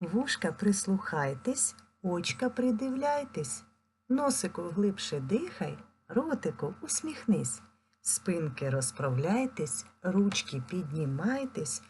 Вушка прислухайтесь, очка придивляйтесь, носику глибше дихай, ротику усміхнись, спинки розправляйтесь, ручки піднімайтесь.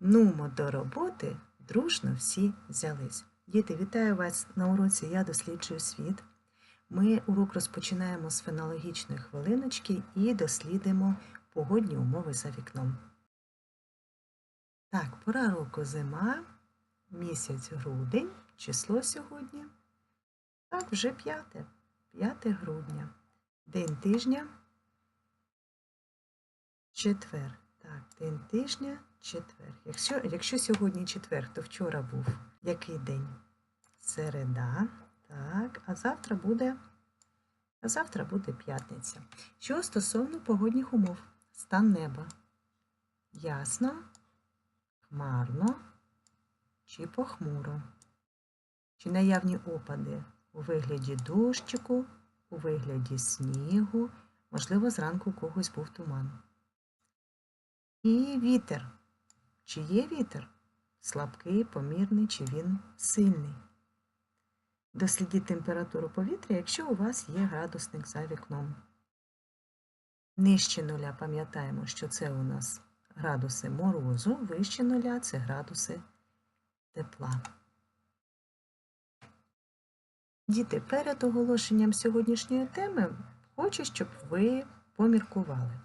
Нумо до роботи, дружно всі взялись. Діти, вітаю вас на уроці Я досліджую світ. Ми урок розпочинаємо з фенологічної хвилиночки і дослідимо погодні умови за вікном. Так, пора року зима, місяць грудень, число сьогодні. Так, вже п'яте, 5 грудня. День тижня. Четвер. Так, день тижня, четвер. Якщо, якщо сьогодні четвер, то вчора був який день? Середа. Так, а завтра буде. А завтра буде п'ятниця. Що стосовно погодних умов? Стан неба. Ясно, хмарно чи похмуро. Чи наявні опади у вигляді дощику, у вигляді снігу, можливо, зранку у когось був туман. І вітер. Чи є вітер? Слабкий, помірний, чи він сильний? Дослідіть температуру повітря, якщо у вас є градусник за вікном. Нижче нуля пам'ятаємо, що це у нас градуси морозу, вище нуля це градуси тепла. Діти, перед оголошенням сьогоднішньої теми хочу, щоб ви поміркували,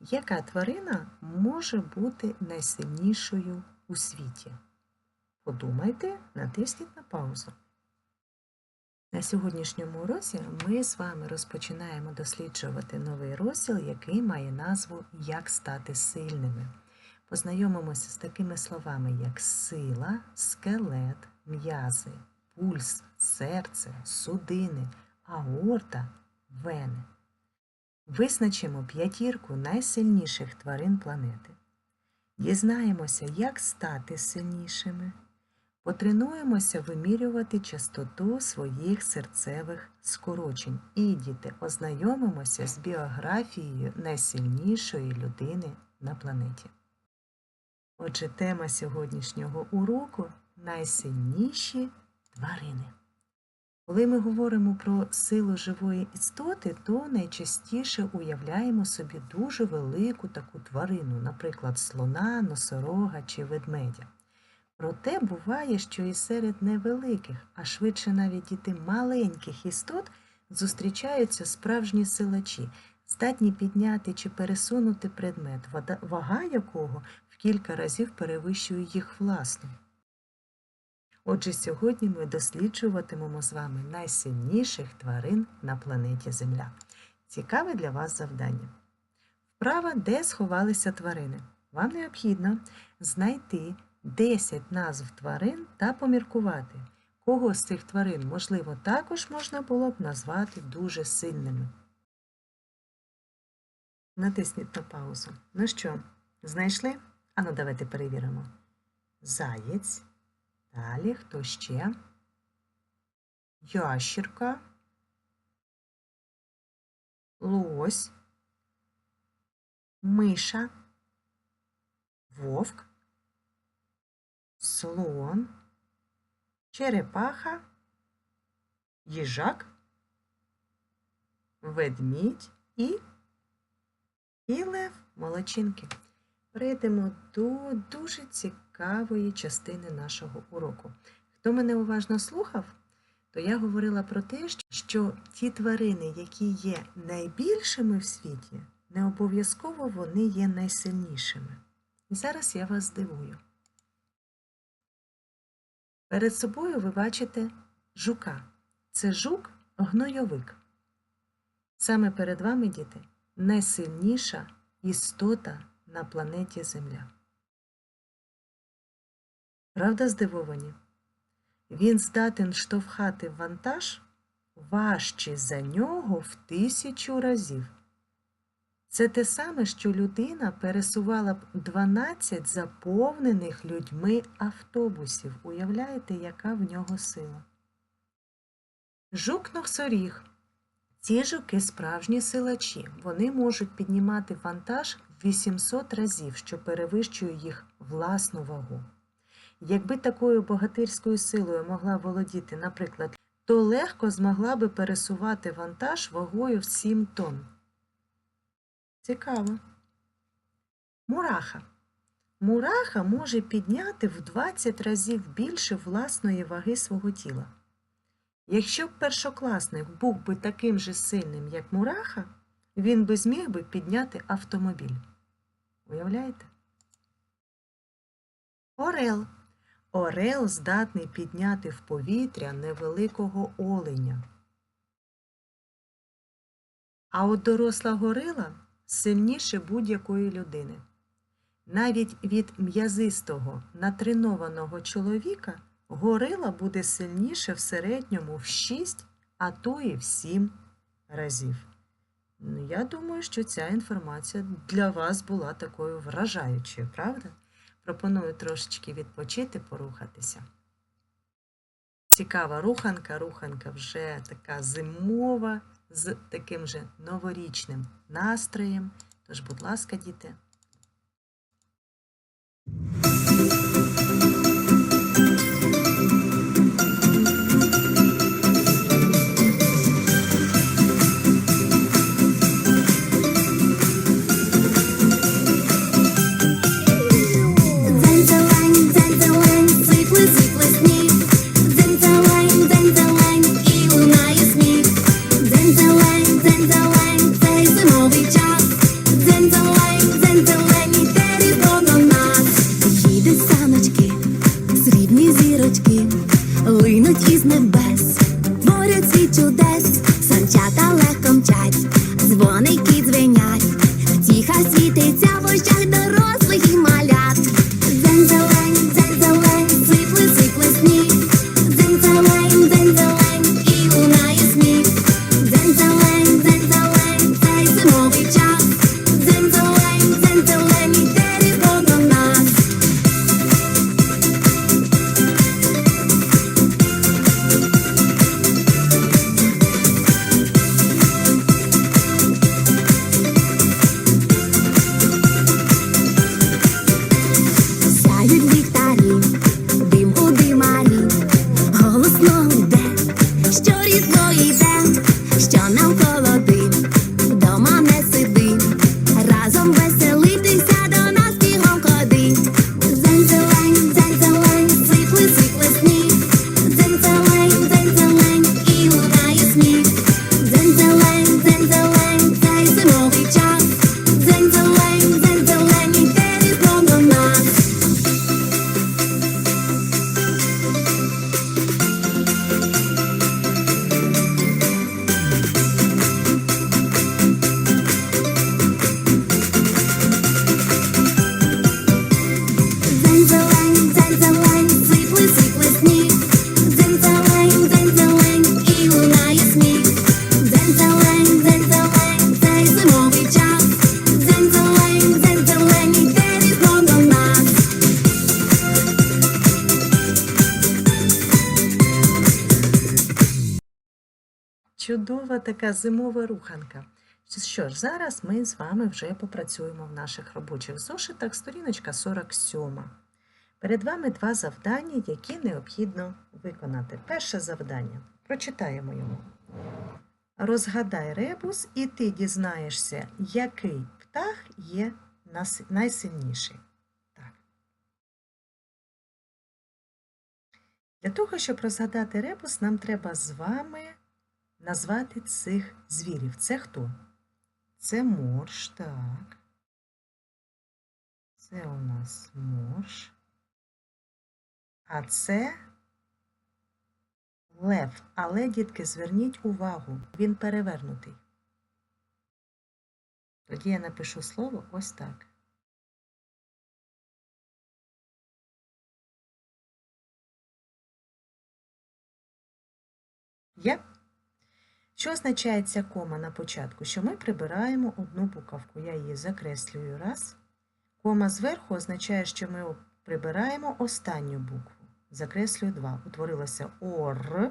яка тварина може бути найсильнішою у світі? Подумайте, натисніть на паузу. На сьогоднішньому уроці ми з вами розпочинаємо досліджувати новий розділ, який має назву Як стати сильними. Познайомимося з такими словами, як сила, скелет, м'язи, пульс, серце, судини, аорта, вени. Визначимо п'ятірку найсильніших тварин планети. Дізнаємося, як стати сильнішими. Потренуємося вимірювати частоту своїх серцевих скорочень і діти ознайомимося з біографією найсильнішої людини на планеті. Отже, тема сьогоднішнього уроку найсильніші тварини. Коли ми говоримо про силу живої істоти, то найчастіше уявляємо собі дуже велику таку тварину, наприклад, слона, носорога чи ведмедя. Проте буває, що і серед невеликих, а швидше навіть діти маленьких істот зустрічаються справжні силачі, здатні підняти чи пересунути предмет, вага якого кілька разів перевищує їх власну. Отже, сьогодні ми досліджуватимемо з вами найсильніших тварин на планеті Земля. Цікаве для вас завдання. Вправа, де сховалися тварини. Вам необхідно знайти 10 назв тварин та поміркувати, кого з цих тварин, можливо, також можна було б назвати дуже сильними. Натисніть на паузу. Ну що, знайшли? Ану, давайте перевіримо. Заєць. Далі хто ще? Ящірка. Лось. Миша. Вовк слон, черепаха, їжак, ведмідь і і лев молочинки. Прийдемо до дуже цікавої частини нашого уроку. Хто мене уважно слухав, то я говорила про те, що ті тварини, які є найбільшими в світі, не обов'язково вони є найсильнішими. І зараз я вас здивую. Перед собою ви бачите жука. Це жук гнойовик. Саме перед вами, діти, найсильніша істота на планеті Земля. Правда, здивовані? Він здатен штовхати вантаж важче за нього в тисячу разів. Це те саме, що людина пересувала б 12 заповнених людьми автобусів. Уявляєте, яка в нього сила? Жук носоріг. Ці жуки справжні силачі. Вони можуть піднімати вантаж 800 разів, що перевищує їх власну вагу. Якби такою богатирською силою могла володіти, наприклад, то легко змогла би пересувати вантаж вагою в 7 тонн. Цікаво. Мураха. Мураха може підняти в 20 разів більше власної ваги свого тіла. Якщо б першокласник був би таким же сильним, як мураха, він би зміг би підняти автомобіль. Уявляєте? Орел. Орел здатний підняти в повітря невеликого оленя. А от доросла горила сильніше будь-якої людини. Навіть від м'язистого, натренованого чоловіка горила буде сильніше в середньому в 6, а то і в 7 разів. Ну, я думаю, що ця інформація для вас була такою вражаючою, правда? Пропоную трошечки відпочити, порухатися. Цікава руханка, руханка вже така зимова, з таким же новорічним настроєм. Тож, будь ласка, діти. Линуть із небес, йде, що Чудова така зимова руханка. Що ж, зараз ми з вами вже попрацюємо в наших робочих зошитах, сторіночка 47. Перед вами два завдання, які необхідно виконати. Перше завдання. Прочитаємо його. Розгадай ребус, і ти дізнаєшся, який птах є найсильніший. Так. Для того, щоб розгадати ребус, нам треба з вами назвати цих звірів. Це хто? Це морж, так. Це у нас морж. А це лев. Але, дітки, зверніть увагу, він перевернутий. Тоді я напишу слово ось так. Є? Що означає ця кома на початку? Що ми прибираємо одну буковку. Я її закреслюю раз. Кома зверху означає, що ми прибираємо останню букву. Закреслюю два. Утворилося ор.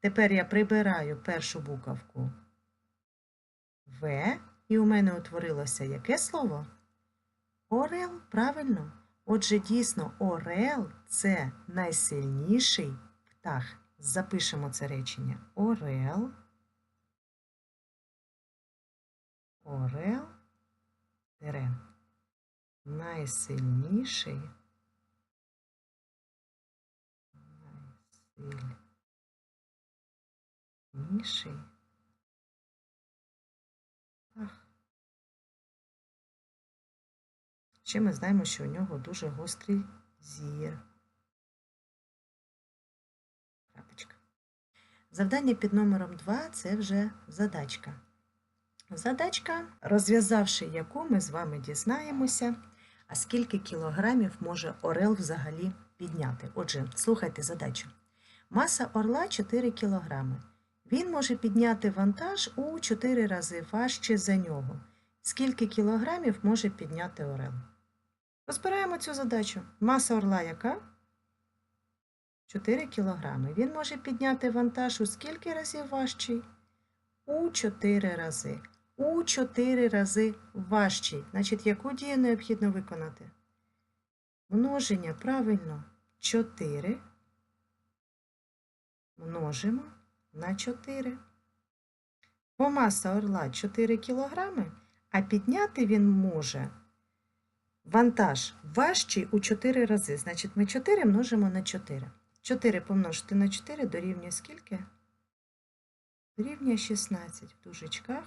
Тепер я прибираю першу буковку В. І у мене утворилося яке слово? Орел, правильно. Отже, дійсно, орел це найсильніший птах. Запишемо це речення. Орел. Орел. Тире. Найсильніший. Найсильніший. Ще ми знаємо, що у нього дуже гострий зір. Завдання під номером 2 це вже задачка. Задачка, розв'язавши яку ми з вами дізнаємося, а скільки кілограмів може орел взагалі підняти. Отже, слухайте задачу. Маса орла 4 кілограми. Він може підняти вантаж у 4 рази важче за нього. Скільки кілограмів може підняти орел? Розбираємо цю задачу. Маса орла яка? 4 кілограми. Він може підняти вантаж у скільки разів важчий? У 4 рази. У 4 рази важчий. Значить, яку дію необхідно виконати? Множення, правильно, 4 множимо на 4. Бо маса орла 4 кілограми, а підняти він може вантаж важчий у 4 рази. Значить, ми 4 множимо на 4. 4 помножити на 4 дорівнює скільки? Дорівнює 16 в дужечках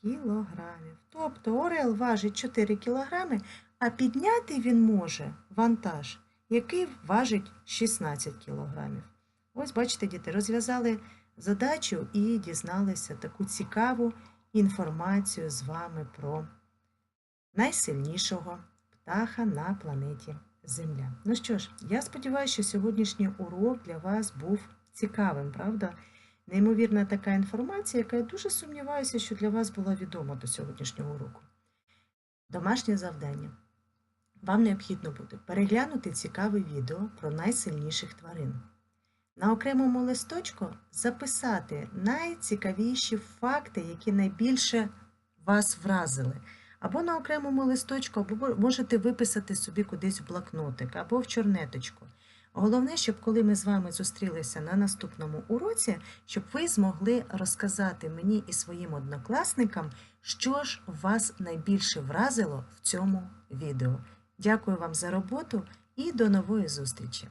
кілограмів. Тобто орел важить 4 кілограми, а підняти він може вантаж, який важить 16 кілограмів. Ось, бачите, діти, розв'язали задачу і дізналися таку цікаву інформацію з вами про найсильнішого птаха на планеті Земля. Ну що ж, я сподіваюся, що сьогоднішній урок для вас був цікавим, правда? Неймовірна така інформація, яка я дуже сумніваюся, що для вас була відома до сьогоднішнього уроку. Домашнє завдання. Вам необхідно буде переглянути цікаве відео про найсильніших тварин. На окремому листочку записати найцікавіші факти, які найбільше вас вразили. Або на окремому листочку, або можете виписати собі кудись в блокнотик, або в чорнеточку. Головне, щоб коли ми з вами зустрілися на наступному уроці, щоб ви змогли розказати мені і своїм однокласникам, що ж вас найбільше вразило в цьому відео. Дякую вам за роботу і до нової зустрічі!